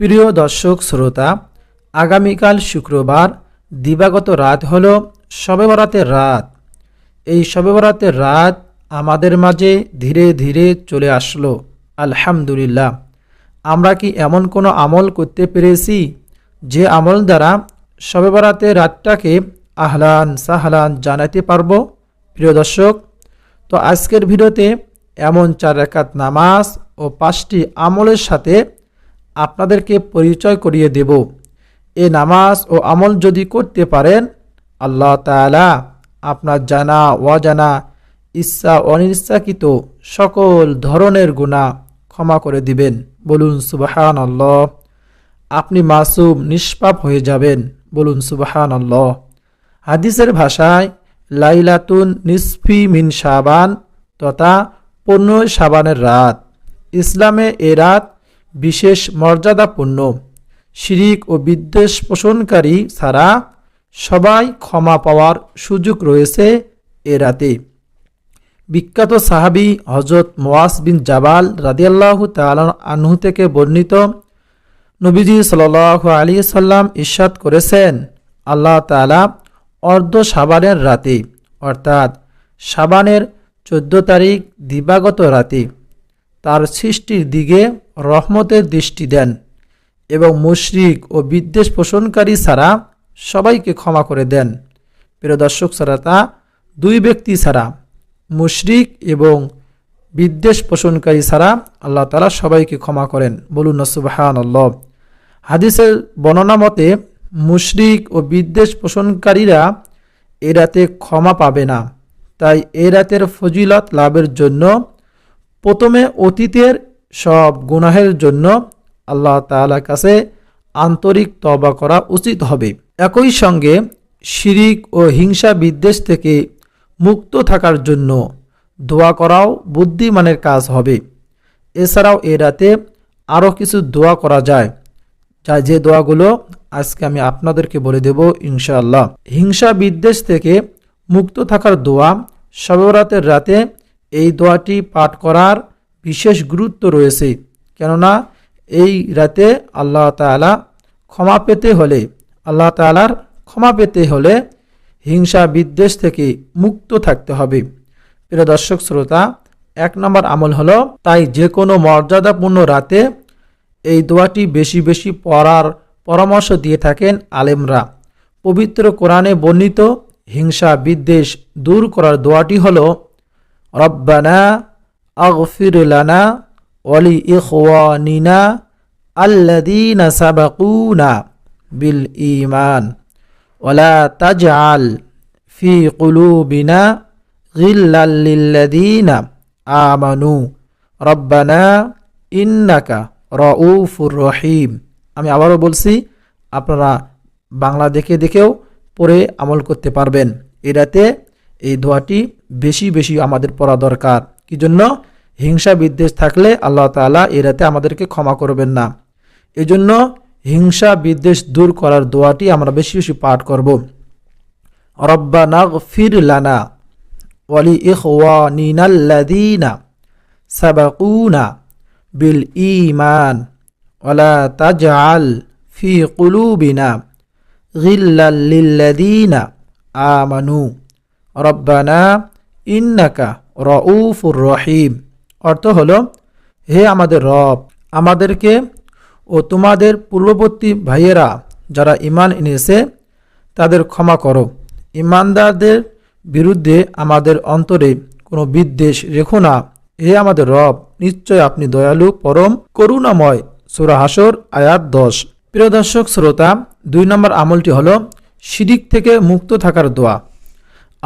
প্রিয় দর্শক, শ্রোতা, আগামীকাল শুক্রবার দিবাগত রাত হল শবে বরাতের রাত। এই শবে বরাতের রাত আমাদের মাঝে ধীরে ধীরে চলে আসলো। আলহামদুলিল্লাহ। আমরা কি এমন কোনো আমল করতে পেরেছি যে আমল দ্বারা শবে বরাতের রাতটাকে আহলান সাহলান জানাতে পারব? প্রিয় দর্শক, তো আজকের ভিডিওতে এমন চার রাকাত নামাজ ও পাঁচটি আমলের সাথে আপনাদেরকে পরিচয় করিয়ে দেব। এ নামাজ ও আমল যদি করতে পারেন, আল্লাহ তাআলা আপনার জানা, অজানা, ইচ্ছা, অনিচ্ছাকৃত সকল ধরনের গুণা ক্ষমা করে দিবেন। বলুন সুবাহান আল্লাহ আপনি মাসুম, নিষ্পাপ হয়ে যাবেন। বলুন সুবাহান আল্লাহ হাদিসের ভাষায়, লাইলাতুন নিসফি মিন সাবান তথা পনেরোই সাবানের রাত। ইসলামে এ রাত বিশেষ মর্যাদাপূর্ণ। শিরিক ও বিদ্বেষ পোষণকারী ছাড়া সবাই ক্ষমা পাওয়ার সুযোগ রয়েছে এ রাতে। বিখ্যাত সাহাবি হজরত মোয়াস বিন জাবাল রাদিয়াল্লাহু তাআলা আনহু থেকে বর্ণিত নবীজি সাল আলী সাল্লাম ইস্বাদ করেছেন, আল্লাহ তাআলা অর্ধ সাবানের রাতে, অর্থাৎ সাবানের চোদ্দ তারিখ দিবাগত রাতে। তার সৃষ্টির দিকে রহমতের দৃষ্টি দেন এবং মুশরিক ও বিদ্বেষ পোষণকারী ছাড়া সবাইকে ক্ষমা করে দেন। প্রিয় দর্শক ছাড়া দুই ব্যক্তি ছাড়া, মুশরিক এবং বিদ্বেষ পোষণকারী ছাড়া আল্লাহ তালা সবাইকে ক্ষমা করেন। বলুন নসুবাহান আল্লাহ হাদিসের বর্ণনা মতে, মুশরিক ও বিদ্বেষ পোষণকারীরা এ রাতে ক্ষমা পাবে না। তাই এ রাতের ফজিলত লাভের জন্য প্রথমে অতীতের সব গুনাহের জন্য আল্লাহ তাআলার কাছে আন্তরিক তবা করা উচিত হবে। একই সঙ্গে শিরিক ও হিংসা বিদ্বেষ থেকে মুক্ত থাকার জন্য দোয়া করাও বুদ্ধিমানের কাজ হবে। এছাড়াও এ রাতে আরও কিছু দোয়া করা যায়। যা যে দোয়াগুলো আজকে আমি আপনাদেরকে বলে দেব ইনশাআল্লাহ। হিংসা বিদ্বেষ থেকে মুক্ত থাকার দোয়া সবরাতের রাতে এই দোয়াটি পাঠ করার বিশেষ গুরুত্ব রয়েছে। কেননা এই রাতে আল্লাহ তাআলা ক্ষমা পেতে হলে, আল্লাহ তাআলার ক্ষমা পেতে হলে হিংসা বিদ্বেষ থেকে মুক্ত থাকতে হবে। প্রিয় দর্শক, শ্রোতা, এক নম্বর আমল হলো, তাই যে কোনো মর্যাদাপূর্ণ রাতে এই দোয়াটি বেশি বেশি পড়ার পরামর্শ দিয়ে থাকেন আলেমরা। পবিত্র কোরআনে বর্ণিত হিংসা বিদ্বেষ দূর করার দোয়াটি হল রব্বানা আগফির লানা ওয়ালি ইখওয়ানিনা আল্লাযীনা সাবাকুনা বিল ঈমান ওয়ালা তাজআল ফি কুলুবিনা গিল্লাল লিল্লাযীনা আমানু রব্বানা ইন্নাকা রউফুর রহিম আমি আবারও বলছি, আপনারা বাংলা দেখে দেখেও পড়ে আমল করতে পারবেন। এরাতে এই দোয়াটি বেশি বেশি আমাদের পড়া দরকার। কি জন্য? হিংসা বিদ্বেষ থাকলে আল্লাহ তাআলা এরাতে আমাদেরকে ক্ষমা করবেন না। এজন্য হিংসা বিদ্বেষ দূর করার দোয়াটি আমরা বেশি বেশি পাঠ করব। রব্বা নাগ ফির লানা ওয়ালি ইখওয়ানিনাল্লাযীনা সাবাকুনা বিল ইমান ওয়ালা তাজআল ফি কুলুবিনা গিল্লাল আমানু। রব্বানা ইন্নাকা রউফুর রহিম। অর্থ হলো, হে আমাদের রব, আমাদেরকে ও তোমাদের পূর্ববর্তী ভাইয়েরা যারা ইমান এনেছে, তাদের ক্ষমা করো। ইমানদারদের বিরুদ্ধে আমাদের অন্তরে কোনো বিদ্বেষ রেখো না। হে আমাদের রব, নিশ্চয় আপনি দয়ালু, পরম, করুণাময় সুরা হাসর আয়াত দশ। প্রিয় দর্শক, শ্রোতা, দুই নম্বর আমলটি হলো, শিরিক থেকে মুক্ত থাকার দোয়া।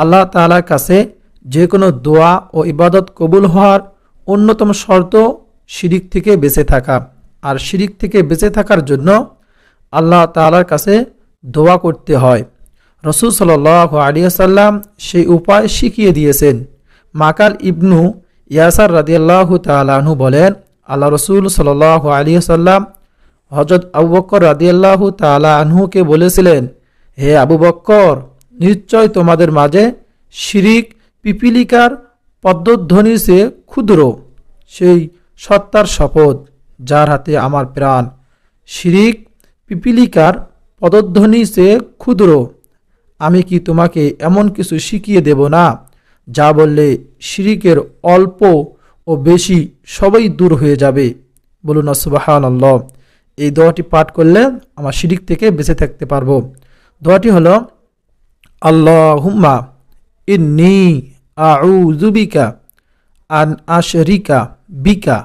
আল্লাহ তাআলার কাছে যে কোনো দোয়া ও ইবাদত কবুল হওয়ার অন্যতম শর্ত শিরিক থেকে বেঁচে থাকা। আর শিরিক থেকে বেঁচে থাকার জন্য আল্লাহ তাআলার কাছে দোয়া করতে হয়। রসুল সাল আলিয়াসাল্লাম সেই উপায় শিখিয়ে দিয়েছেন। মাকাল ইবনু ইয়াসার রাদিয়াল্লাহু তালাহু বলেন, আল্লাহ রসুল সাল আলিয়াসাল্লাম হজরত আবু বক্কর রাদিয়াল্লাহু তালা আনহুকে বলেছিলেন, হে আবু বক্কর নিশ্চয় তোমাদের মাঝে শিরিক, পিপিলিকার পদ্মধ্বনির সে ক্ষুদ্র, সেই সত্তার শপথ, যার হাতে আমার প্রাণ। শিরিক, পিপিলিকার পদধ্বনি সে ক্ষুদ্র, আমি কি তোমাকে এমন কিছু শিখিয়ে দেব না, যা বললে শিরিকের অল্প ও বেশি সবই দূর হয়ে যাবে? বলুন সুবাহান এই দোয়াটি পাঠ করলে আমার শিরিক থেকে বেঁচে থাকতে পারব। দোয়াটি হলো আল্লাহ হুম্মা ইন্নি আউজুবিকা আন আশরিকা বিকা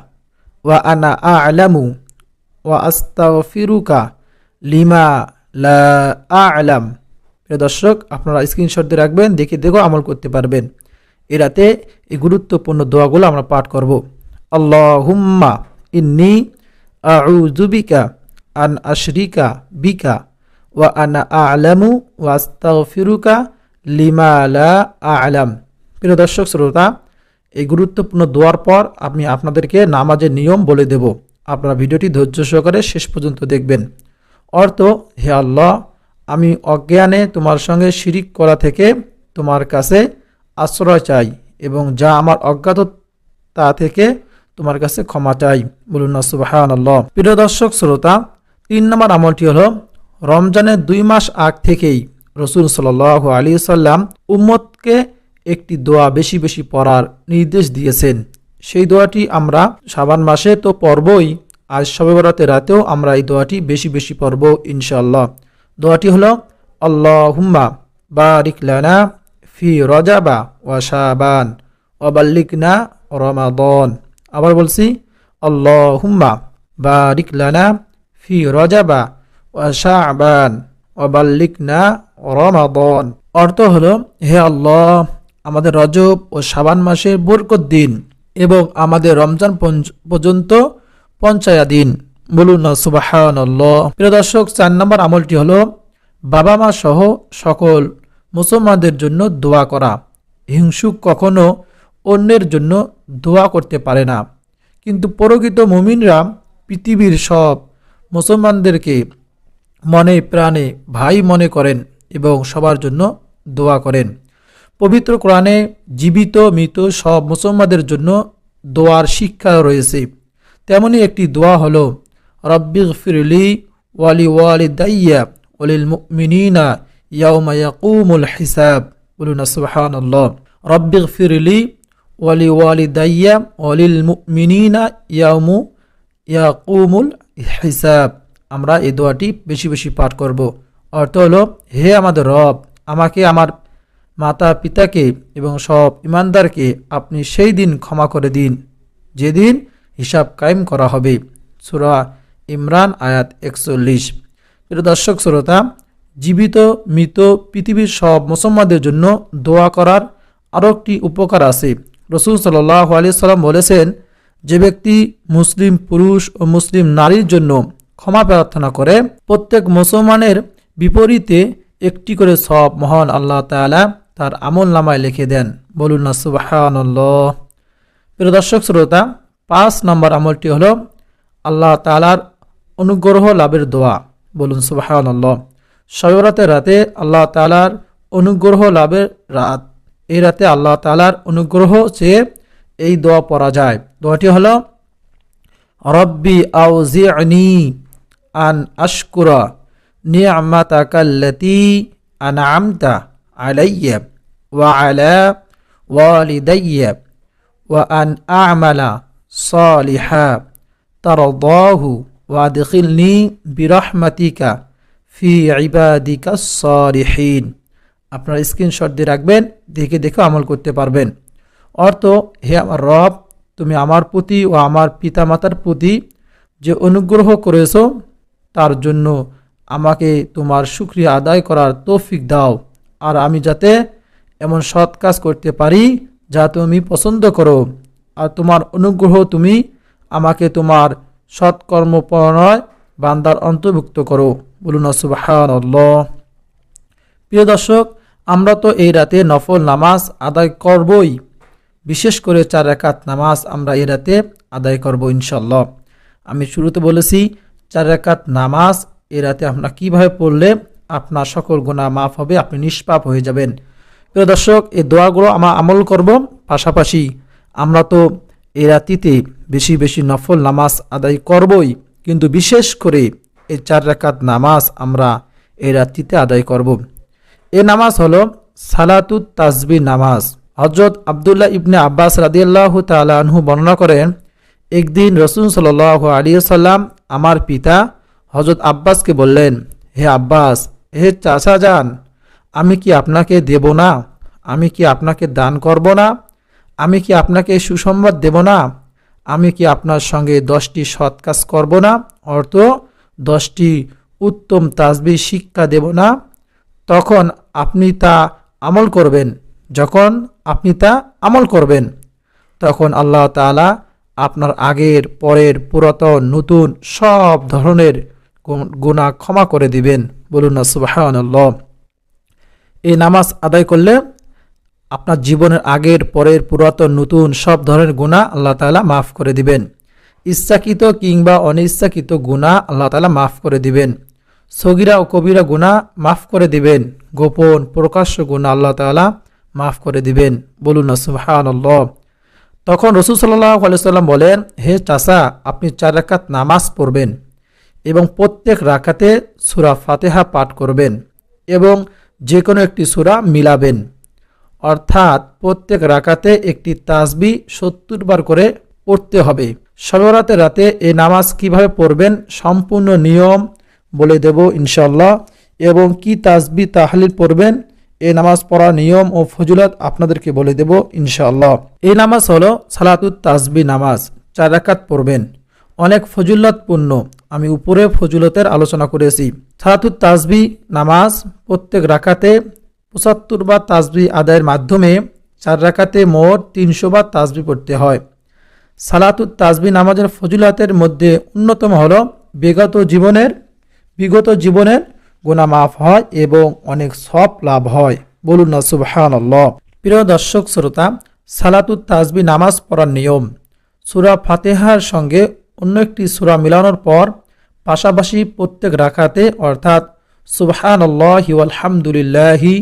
ওয়া আনা আলামু ওয়া আস্তাগফিরুকা লিমা লা আলাম প্রিয় দর্শক, আপনারা স্ক্রিনশট দিয়ে রাখবেন, দেখে দেখো আমল করতে পারবেন। এ রাতে এই গুরুত্বপূর্ণ দোয়াগুলো আমরা পাঠ করব। আল্লাহ হুম্মা ইন্নি আউজুবিকা আন আশরিকা বিকা ওয়া আনা আলামু ওয়া আস্তাগফিরুকা লিমা আলাম প্রিয় দর্শক, শ্রোতা, এই গুরুত্বপূর্ণ দোয়ার পর আমি আপনাদেরকে নামাজের নিয়ম বলে দেব। আপনারা ভিডিওটি ধৈর্য সহকারে শেষ পর্যন্ত দেখবেন। অর্থ, হে আল্লাহ, আমি অজ্ঞানে তোমার সঙ্গে শিরিক করা থেকে তোমার কাছে আশ্রয় চাই এবং যা আমার অজ্ঞাত তা থেকে তোমার কাছে ক্ষমা চাই। বলুন সুবাহান প্রিয় দর্শক, শ্রোতা, তিন নম্বর আমলটি হলো রমজানের দুই মাস আগ থেকেই রসুল সাল আলী সাল্লাম উম্মতকে একটি দোয়া বেশি বেশি পড়ার নির্দেশ দিয়েছেন। সেই দোয়াটি আমরা সাবান মাসে তো পড়বই, আজ সবে বরাতে রাতেও আমরা এই দোয়াটি বেশি বেশি পড়ব ইনশাল্লাহ দোয়াটি হলো আল্লাহ হুম্মা বারিক লানা ফি রজাবা ওয়া শাবান ওয়াবাল্লিকনা রমাদন। আবার বলছি আল্লাহ হুম্মা বারিক লানা ফি রজাবা ওয়া শাবান ওয়াবাল্লিকনা রমাদন। অর্থ হলো, হে আল্লাহ, আমাদের রজব ও শাবান মাসের বরকত দিন এবং আমাদের রমজান পর্যন্ত পঞ্চায়া দিন। বলুন না সুবাহান প্রিয় দর্শক, চার নম্বর আমলটি হলো, বাবা মা সহ সকল মুসলমানদের জন্য দোয়া করা। হিংসুক কখনো অন্যের জন্য দোয়া করতে পারে না। কিন্তু প্রকৃত মুমিনরা পৃথিবীর সব মুসলমানদেরকে মনে প্রাণে ভাই মনে করেন এবং সবার জন্য দোয়া করেন। পবিত্র কোরআনে জীবিত, মৃত সব মুসলমানদের জন্য দোয়ার শিক্ষা রয়েছে। তেমনি একটি দোয়া হলো রব্বিগ ফিরলি ওয়ালি ওয়ালি দাইয়া ওলিল মিনিনা ইয়াউমা ইয়াকুমুল হিসাব। বলুন, সুবহানাল্লাহ। রব্বিগ ফিরলি ওয়ালি ওয়ালি দাইয়া ওলিল মিনিনা ইয়াউমু ইয়াকুমুল হিসাব। আমরা এই দোয়াটি বেশি বেশি পাঠ করব। অর্থ হলো, হে আমাদের রব, আমাকে আমার মাতা পিতাকে এবং সব ইমানদারকে আপনি সেই দিন ক্ষমা করে দিন, যেদিন হিসাব কায়েম করা হবে। সুরা ইমরান, আয়াত একচল্লিশ। প্রিয় দর্শক, শ্রোতা, জীবিত, মৃত পৃথিবীর সব মুসলমানদের জন্য দোয়া করার আরও একটি উপকার আছে। রসুল সাল্লাহ আলি সাল্লাম বলেছেন, যে ব্যক্তি মুসলিম পুরুষ ও মুসলিম নারীর জন্য ক্ষমা প্রার্থনা করে, প্রত্যেক মুসলমানের বিপরীতে একটি করে সব মহান আল্লাহ তাআলা তার আমল নামায় লিখে দেন। বলুন না, সুবাহানল্লাহ। প্রিয় দর্শক, শ্রোতা, পাঁচ নম্বর আমলটি হলো আল্লাহ তাআলার অনুগ্রহ লাভের দোয়া। বলুন, সুবাহানল্লাহ। সবরাতের রাতে আল্লাহ তাআলার অনুগ্রহ লাভের রাত। এই রাতে আল্লাহ তাআলার অনুগ্রহ চেয়ে এই দোয়া পড়া যায়। দোয়াটি হলো, রব্বি আউজিআনি আন আশকুরা নিয়ামাতাকাল্লাতি আনআমতা আলাইয়া ওয়া আলা ওয়ালিদাইয়া ওয়া আন আ'মালা সালিহা তারদাহু ওয়াদখিলনি বিরহমাতিকা ফি ইবাদিকা সালিহিন। আপনারা স্ক্রিনশট দিয়ে রাখবেন, দেখে দেখে আমল করতে পারবেন। অর্থ, হে আমার রব, তুমি আমার প্রতি ও আমার পিতামাতার প্রতি যে অনুগ্রহ করেছ তার জন্য আমাকে তোমার সুক্রিয়া আদায় করার তৌফিক দাও। আর আমি যাতে এমন সৎ কাজ করতে পারি যা তুমি পছন্দ করো। আর তোমার অনুগ্রহ তুমি আমাকে তোমার সৎকর্মপরণয় বান্দার অন্তর্ভুক্ত করো। বলুন সুবাহান প্রিয় দর্শক, আমরা তো এই রাতে নফল নামাজ আদায় করবই। বিশেষ করে চার একাত নামাজ আমরা এই রাতে আদায় করব ইনশাল্লাহ আমি শুরুতে বলেছি চার রাকাত নামাজ এই রাতে আমরা কীভাবে পড়লে আপনার সকল গুণা মাফ হবে, আপনি নিষ্পাপ হয়ে যাবেন। প্রিয় দর্শক, এই দোয়াগুলো আমরা আমল করব। পাশাপাশি আমরা তো এই রাতিতে বেশি বেশি নফল নামাজ আদায় করবই, কিন্তু বিশেষ করে এই চার রাকাত নামাজ আমরা এই রাত্রিতে আদায় করব। এ নামাজ হলো সালাতুত তাজবি নামাজ। হজরত আবদুল্লাহ ইবনে আব্বাস রাদিয়াল্লাহ তালা বর্ণনা করেন, একদিন রসুল সাল আলী সাল্লাম আমার পিতা হজরত আব্বাসকে বললেন, হে আব্বাস, হে চাচা যান আমি কি আপনাকে দেব না? আমি কি আপনাকে দান করব না? আমি কি আপনাকে সুসংবাদ দেব না? আমি কি আপনার সঙ্গে দশটি সৎ কাজ করব না? অর্থ, দশটি উত্তম তাজবি শিক্ষা দেব না? তখন আপনি তা আমল করবেন। যখন আপনি তা আমল করবেন, তখন আল্লাহ তাআলা আপনার আগের, পরের, পুরাতন, নতুন সব ধরনের গুণা ক্ষমা করে দিবেন। বলুন না সুবাহান্লাহ এই নামাজ আদায় করলে আপনার জীবনের আগের, পরের, পুরাতন, নতুন সব ধরনের গুণা আল্লাহ তালা মাফ করে দিবেন। ইচ্ছাকৃত কিংবা অনিচ্ছাকৃত গুণা আল্লাহ তালা মাফ করে দিবেন। সগিরা ও কবিরা গুণা মাফ করে দিবেন। গোপন, প্রকাশ্য গুণা আল্লাহ তালা মাফ করে দিবেন। বলুন না সুহান তখন রসুল সাল্লাহ আলাইসাল্লাম বলেন, হে চাষা আপনি চার রাকাত নামাজ পড়বেন এবং প্রত্যেক রাকাতে সুরা ফাতেহা পাঠ করবেন এবং যে কোনো একটি সুরা মিলাবেন। অর্থাৎ প্রত্যেক রাকাতে একটি তাসবি সত্তর বার করে পড়তে হবে। সবরাতের রাতে এই নামাজ কীভাবে পড়বেন সম্পূর্ণ নিয়ম বলে দেব ইনশাল্লাহ এবং কি তাসবি তাহলিল পড়বেন এই নামাজ পড়ার নিয়ম ও ফজুলত আপনাদেরকে বলে দেব, ইনশাআল্লাহ। এই নামাজ হলো সালাতুত তাসবি নামাজ, চার রাকাত পড়বেন। অনেক ফজুল্লতপূর্ণ আমি উপরে ফজুলতের আলোচনা করেছি। সালাতুত তাসবি নামাজ প্রত্যেক রাকাতে পঁচাত্তর বার তাসবি আদায়ের মাধ্যমে চার রাকাতে মোট তিনশো বার তাসবি পড়তে হয়। সালাতুত তাসবি নামাজের ফজুলাতের মধ্যে অন্যতম হল বিগত জীবনের বিগত জীবনের গুণা মাফ হয় এবং অনেক সব লাভ হয়। বলুন না সুবহান প্রিয় দর্শক, শ্রোতা, সালাতুত তাজবি নামাজ পড়ার নিয়ম। সুরা ফাতেহার সঙ্গে অন্য একটি সুরা মিলানোর পর পাশাপাশি প্রত্যেক রাখাতে অর্থাৎ সুবহান আল্লাহি আলহামদুলিল্লাহি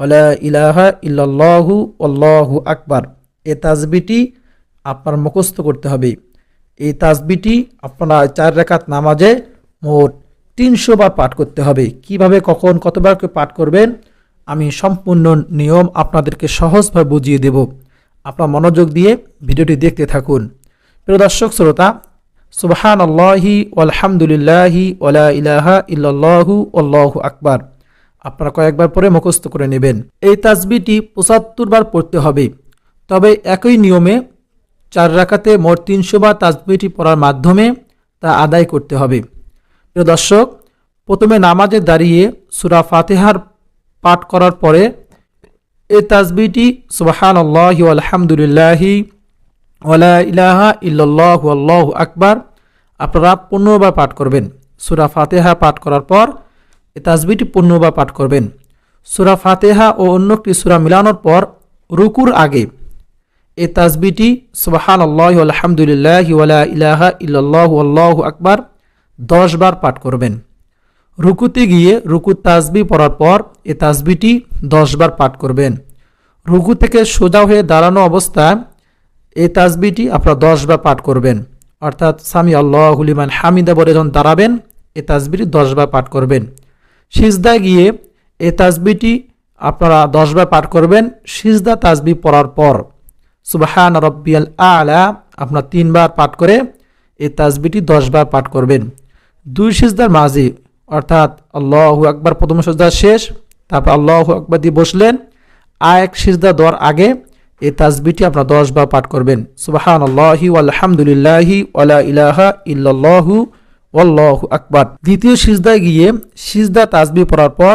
ওলা ইলাহা ইল্লাল্লাহু আল্লাহু আকবার। এ তাজবিটি আপনার মুখস্থ করতে হবে। এই তাজবিটি আপনারা চার রেখাত নামাজে মোট তিনশো বার পাঠ করতে হবে। কীভাবে, কখন, কতবার পাঠ করবেন, আমি সম্পূর্ণ নিয়ম আপনাদেরকে সহজভাবে বুঝিয়ে দেব। আপনার মনোযোগ দিয়ে ভিডিওটি দেখতে থাকুন। প্রিয় দর্শক, শ্রোতা সুবহান আল্লাহি আলহামদুলিল্লাহি ওলা ইলাহা ইল্লাল্লাহু আল্লাহু আকবার। আপনারা কয়েকবার পরে মুখস্থ করে নেবেন। এই তাজবিটি পঁচাত্তর বার পড়তে হবে। তবে একই নিয়মে চার রাখাতে মোট তিনশো বার তাজবিটি পড়ার মাধ্যমে তা আদায় করতে হবে। প্রিয় দর্শক, প্রথমে নামাজে দাঁড়িয়ে সুরা ফাতেহার পাঠ করার পরে এ তাজবিটি সুবাহান আল্লাহ আলহামদুলিল্লাহি ওলা ইলাহা আল্লাহ আকবার আপনারা পূর্ণবার পাঠ করবেন। সুরা ফাতেহা পাঠ করার পর এ তাজবিটি পূর্ণবার পাঠ করবেন। সুরা ফাতেহা ও অন্য একটি সুরা মিলানোর পর রুকুর আগে এ তাজবিটি সুবাহান আল্লাহ আলহামদুলিল্লাহ ওলা ইলাহা ইল্লাহ আল্লাহ আকবার দশ বার পাঠ করবেন। রুকুতে গিয়ে রুকু তাজবি পড়ার পর এ তাজবিটি দশ বার পাঠ করবেন। রুকু থেকে সোজা হয়ে দাঁড়ানো অবস্থায় এই তাজবিটি আপনারা দশ বার পাঠ করবেন। অর্থাৎ সামি আল্লাহ হুলিমান হামিদা বলে যখন দাঁড়াবেন, এ তাজবিটি দশ বার পাঠ করবেন। সিজদায় গিয়ে এ তাজবিটি আপনারা দশ বার পাঠ করবেন। সিজদা তাজবি পড়ার পর সুবাহান রব্বিয়াল আলা আপনার তিনবার পাঠ করে এই তাজবিটি দশবার পাঠ করবেন। দুই সিজদার মাঝে, অর্থাৎ আল্লাহ আকবার প্রথম সিজদা শেষ, তারপর আল্লাহ আকবার দিয়ে বসলেন। আর এক সিজদা দেওয়ার আগে এই তাজবিটি আপনার দশ বার পাঠ করবেন। সুবাহান আল্লাহি আলহামদুলিল্লাহি ওয়ালা ইলাহা ইল্লাল্লাহু আল্লাহ আকবার। দ্বিতীয় সিজদায় গিয়ে সিজদা তাজবি পড়ার পর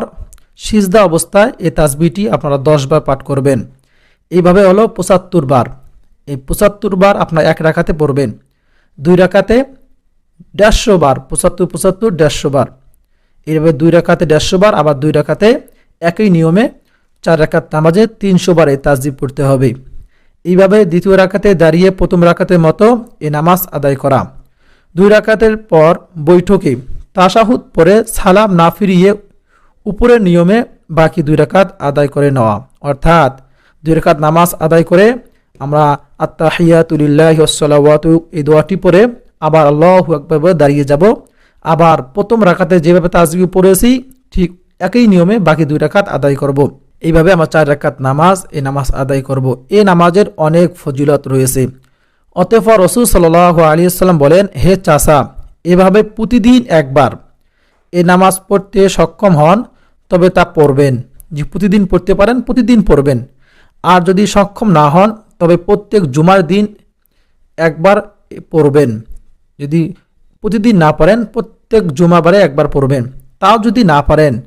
সিজদা অবস্থায় এই তাজবিটি আপনারা দশ বার পাঠ করবেন। এইভাবে হলো পঁচাত্তর বার। এই পঁচাত্তর বার আপনার এক রাখাতে পড়বেন। দুই রাখাতে দেড়শো বার, পঁচাত্তর পঁচাত্তর, দেড়শো বার। এইভাবে দুই রাখাতে দেড়শো বার, আবার দুই রাখাতে একই নিয়মে চার রাখাত নামাজে তিনশো বার তাজিব পড়তে হবে। এইভাবে দ্বিতীয় রাখাতে দাঁড়িয়ে প্রথম রাখাতের মতো এ নামাজ আদায় করা। দুই রাখাতের পর বৈঠকে তাসাহুদ পরে সালাম না ফিরিয়ে উপরের নিয়মে বাকি দুই রাকাত আদায় করে নেওয়া। অর্থাৎ দুই রাকাত নামাজ আদায় করে আমরা আত্মাহিয়াতুলিল্লাহ সালাওয়াতু এই দোয়াটি পরে আবার আল্লাহ আকবর দাঁড়িয়ে যাব। আবার প্রথম রাখাতে যেভাবে তাজবি পড়েছি, ঠিক একই নিয়মে বাকি দুই রাকাত আদায় করব। এইভাবে আমার চার রাকাত নামাজ এই নামাজ আদায় করব। এই নামাজের অনেক ফজিলত রয়েছে। অতঃপর রসুল সাল আলী সাল্লাম বলেন, হে চাষা এভাবে প্রতিদিন একবার এই নামাজ পড়তে সক্ষম হন, তবে তা পড়বেন। যে প্রতিদিন পড়তে পারেন, প্রতিদিন পড়বেন। আর যদি সক্ষম না হন, তবে প্রত্যেক জুমার দিন একবার পড়বেন। যদি প্রতিদিন না পারেন, প্রত্যেক জুমাবারে একবার পড়বেন। তাও যদি না পারেন,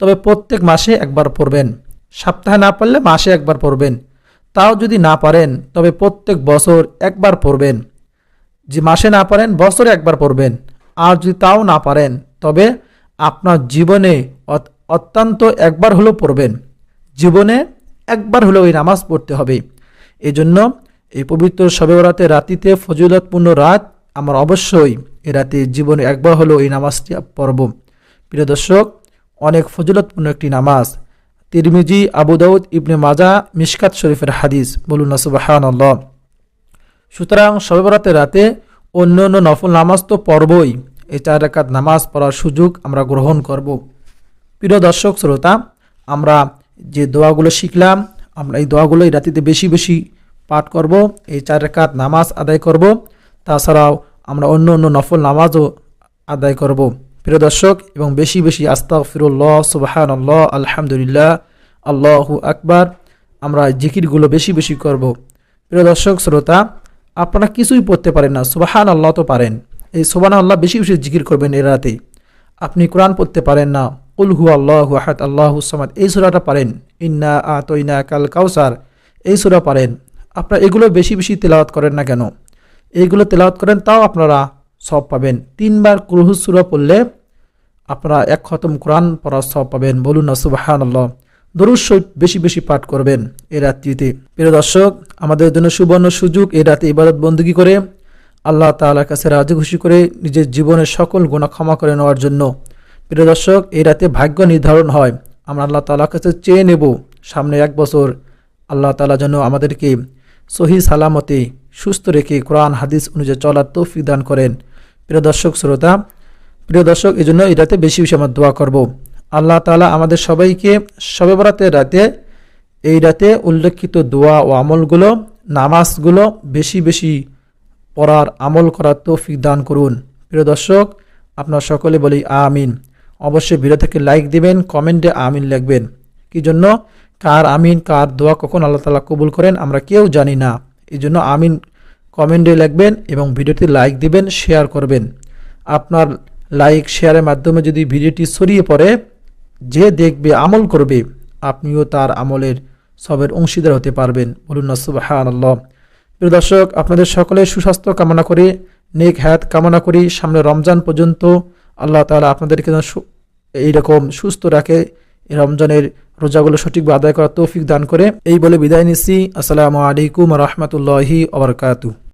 তবে প্রত্যেক মাসে একবার পড়বেন। সপ্তাহে না পারলে মাসে একবার পড়বেন। তাও যদি না পারেন, তবে প্রত্যেক বছর একবার পড়বেন। যে মাসে না পারেন, বছরে একবার পড়বেন। আর যদি তাও না পারেন, তবে আপনার জীবনে অত্যন্ত একবার হলেও পড়বেন। জীবনে একবার হলেও এই নামাজ পড়তে হবে। এই জন্য এই পবিত্র শবে বরাতে রাতিতে ফজিলতপূর্ণ রাত আমার অবশ্যই এ রাতে জীবনে একবার হলেও এই নামাজটি পড়ব। প্রিয় দর্শক, অনেক ফজিলতপূর্ণ একটি নামাজ। তিরমিজি, আবু দাউদ ইবনে মাজা, মিশকাত শরীফের হাদিস। বলুন না সুবাহান সুতরাং শবে বরাতে রাতে অন্য অন্য নফল নামাজ তো পড়বই। এই চার রেখাত নামাজ পড়ার সুযোগ আমরা গ্রহণ করব। প্রিয় দর্শক, শ্রোতা, আমরা যে দোয়াগুলো শিখলাম, আমরা এই দোয়াগুলো এই রাতিতে বেশি বেশি পাঠ করব। এই চার রেখাত নামাজ আদায় করব। তাছাড়াও আমরা অন্য অন্য নফল নামাজও আদায় করব। প্রিয় দর্শক, এবং বেশি বেশি আস্তা ফিরুল্লাহ সুবাহান আল্লাহ আলহামদুলিল্লাহ, আল্লাহ আকবার, আমরা জিকিরগুলো বেশি বেশি করব। প্রিয় দর্শক, শ্রোতা, আপনারা কিছুই পড়তে পারেন না সুবাহান আল্লাহ তো পারেন। এই সুবান আল্লাহ বেশি বেশি জিকির করবেন এ রাতে। আপনি কোরআন পড়তে পারেন না উল উলহু আল্লাহ আহাদ, আল্লাহ সামাদ, এই সুরাটা পারেন। ইন্না আতইনা কাল কাউসার এই সুরা পারেন। আপনারা এগুলো বেশি বেশি তেলাওয়াত করেন না কেন? এইগুলো তেলাওয়াত করেন, তাও আপনারা সব পাবেন। তিনবার কুরহুস সুরা পড়লে আপনারা এক খতম কোরআন পড়ার সব পাবেন। বলুন না সুবাহান আল্লাহ দরুদ বেশি বেশি পাঠ করবেন এই রাত্রিতে। প্রিয় দর্শক, আমাদের জন্য সুবর্ণ সুযোগ এই রাতে ইবাদত বন্দুকি করে আল্লাহ তালার কাছে রাজি খুশি করে নিজের জীবনের সকল গুণা ক্ষমা করে নেওয়ার জন্য। প্রিয় দর্শক, এই রাতে ভাগ্য নির্ধারণ হয়। আমরা আল্লাহ তালার কাছে চেয়ে নেব সামনে এক বছর। আল্লাহ তালা যেন আমাদেরকে সহি সালামতে সুস্থ রেখে কোরআন, হাদিস অনুযায়ী চলার তৌফিক দান করেন। প্রিয় দর্শক, শ্রোতা, প্রিয় দর্শক এই জন্য এই রাতে বেশি বেশি আমরা দোয়া করব। আল্লাহ তালা আমাদের সবাইকে সবে বরাতের রাতে, এই রাতে উল্লেখিত দোয়া ও আমলগুলো, নামাজগুলো বেশি বেশি পড়ার আমল করার তৌফিক দান করুন। প্রিয় দর্শক, আপনার সকলে বলি আমিন। অবশ্যই ভিডিও থেকে লাইক দিবেন, কমেন্টে আমিন লিখবেন। কি জন্য? কার আমিন, কার দোয়া কখন আল্লাহ তালা কবুল করেন আমরা কেউ জানি না। এই জন্য আমিন কমেন্টে লিখবেন এবং ভিডিওটি লাইক দিবেন শেয়ার করবেন। আপনার লাইক শেয়ারের মাধ্যমে যদি ভিডিওটি ছড়িয়ে পড়ে, যে দেখবে, আমল করবে, আপনিও তার আমলের সবের অংশীদার হতে পারবেন। বলুন না আল্লাহ প্রিয় দর্শক, আপনাদের সকলের সুস্বাস্থ্য কামনা করি, নেক হ্যাত কামনা করি। সামনে রমজান পর্যন্ত আল্লাহ তালা আপনাদেরকে এইরকম সুস্থ রাখে রমজানের রোজাগুলো সঠিকভাবে আদায় করার তৌফিক দান করে। এই বলে বিদায় নিচ্ছি। আসসালামু আলাইকুম রহমতুল্লাহি ওবরকাতু